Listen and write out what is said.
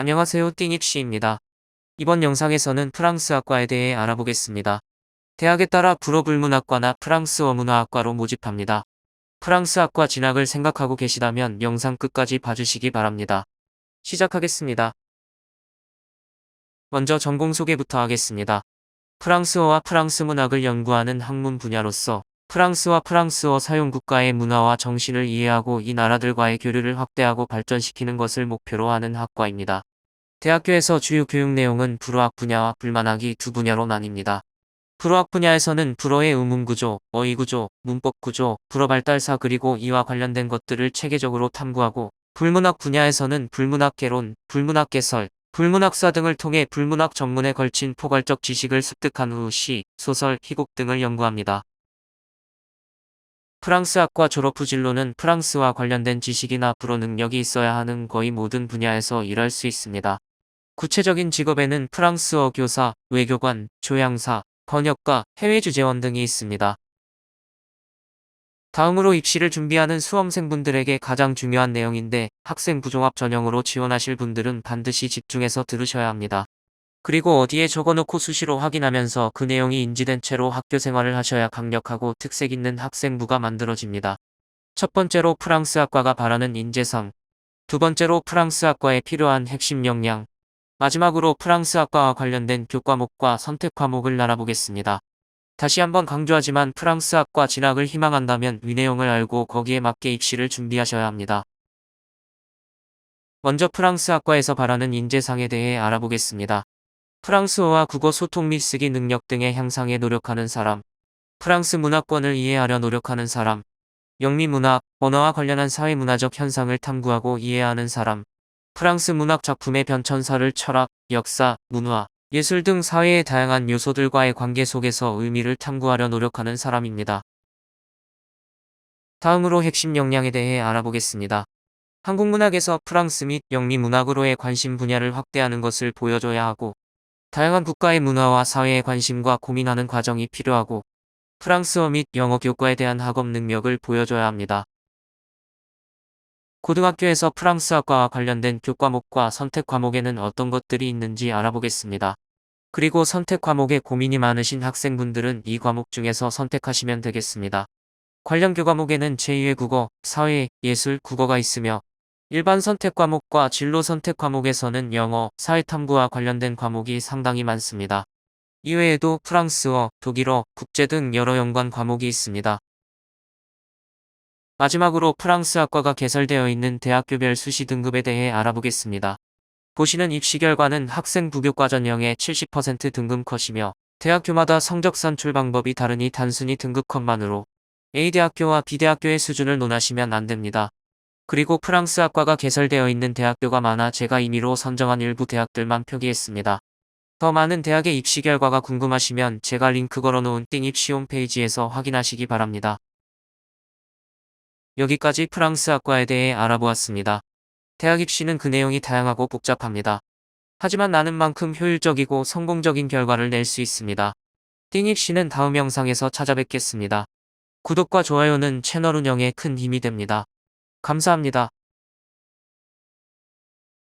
안녕하세요 띵입씨입니다. 이번 영상에서는 프랑스학과에 대해 알아보겠습니다. 대학에 따라 불어불문학과나 프랑스어 문화학과로 모집합니다. 프랑스학과 진학을 생각하고 계시다면 영상 끝까지 봐주시기 바랍니다. 시작하겠습니다. 먼저 전공 소개부터 하겠습니다. 프랑스어와 프랑스 문학을 연구하는 학문 분야로서 프랑스와 프랑스어 사용 국가의 문화와 정신을 이해하고 이 나라들과의 교류를 확대하고 발전시키는 것을 목표로 하는 학과입니다. 대학교에서 주요 교육 내용은 불어학 분야와 불만학이 두 분야로 나뉩니다. 불어학 분야에서는 불어의 의문구조, 어휘구조, 문법구조, 불어 발달사 그리고 이와 관련된 것들을 체계적으로 탐구하고 불문학 분야에서는 불문학 개론, 불문학 개설, 불문학사 등을 통해 불문학 전문에 걸친 포괄적 지식을 습득한 후 시, 소설, 희곡 등을 연구합니다. 프랑스학과 졸업 후 진로는 프랑스와 관련된 지식이나 불어 능력이 있어야 하는 거의 모든 분야에서 일할 수 있습니다. 구체적인 직업에는 프랑스어 교사, 외교관, 조향사, 번역가, 해외 주재원 등이 있습니다. 다음으로 입시를 준비하는 수험생분들에게 가장 중요한 내용인데 학생 부종합 전형으로 지원하실 분들은 반드시 집중해서 들으셔야 합니다. 그리고 어디에 적어놓고 수시로 확인하면서 그 내용이 인지된 채로 학교 생활을 하셔야 강력하고 특색 있는 학생부가 만들어집니다. 첫 번째로 프랑스 학과가 바라는 인재상, 두 번째로 프랑스 학과에 필요한 핵심 역량, 마지막으로 프랑스 학과와 관련된 교과목과 선택 과목을 알아보겠습니다. 다시 한번 강조하지만 프랑스 학과 진학을 희망한다면 위 내용을 알고 거기에 맞게 입시를 준비하셔야 합니다. 먼저 프랑스 학과에서 바라는 인재상에 대해 알아보겠습니다. 프랑스어와 국어 소통 및 쓰기 능력 등의 향상에 노력하는 사람, 프랑스 문화권을 이해하려 노력하는 사람, 영미 문학, 언어와 관련한 사회문화적 현상을 탐구하고 이해하는 사람, 프랑스 문학 작품의 변천사를 철학, 역사, 문화, 예술 등 사회의 다양한 요소들과의 관계 속에서 의미를 탐구하려 노력하는 사람입니다. 다음으로 핵심 역량에 대해 알아보겠습니다. 한국 문학에서 프랑스 및 영미 문학으로의 관심 분야를 확대하는 것을 보여줘야 하고, 다양한 국가의 문화와 사회에 관심과 고민하는 과정이 필요하고, 프랑스어 및 영어 교과에 대한 학업 능력을 보여줘야 합니다. 고등학교에서 프랑스학과와 관련된 교과목과 선택 과목에는 어떤 것들이 있는지 알아보겠습니다. 그리고 선택 과목에 고민이 많으신 학생분들은 이 과목 중에서 선택하시면 되겠습니다. 관련 교과목에는 제2의 국어, 사회, 예술, 국어가 있으며 일반 선택 과목과 진로 선택 과목에서는 영어, 사회탐구와 관련된 과목이 상당히 많습니다. 이외에도 프랑스어, 독일어, 국제 등 여러 연관 과목이 있습니다. 마지막으로 프랑스 학과가 개설되어 있는 대학교별 수시 등급에 대해 알아보겠습니다. 보시는 입시 결과는 학생 부교과 전형의 70% 등급 컷이며 대학교마다 성적 산출 방법이 다르니 단순히 등급 컷만으로 A대학교와 B대학교의 수준을 논하시면 안됩니다. 그리고 프랑스 학과가 개설되어 있는 대학교가 많아 제가 임의로 선정한 일부 대학들만 표기했습니다. 더 많은 대학의 입시 결과가 궁금하시면 제가 링크 걸어놓은 띵 입시 홈페이지에서 확인하시기 바랍니다. 여기까지 프랑스 학과에 대해 알아보았습니다. 대학 입시는 그 내용이 다양하고 복잡합니다. 하지만 나는 만큼 효율적이고 성공적인 결과를 낼 수 있습니다. 띵 입시는 다음 영상에서 찾아뵙겠습니다. 구독과 좋아요는 채널 운영에 큰 힘이 됩니다. 감사합니다.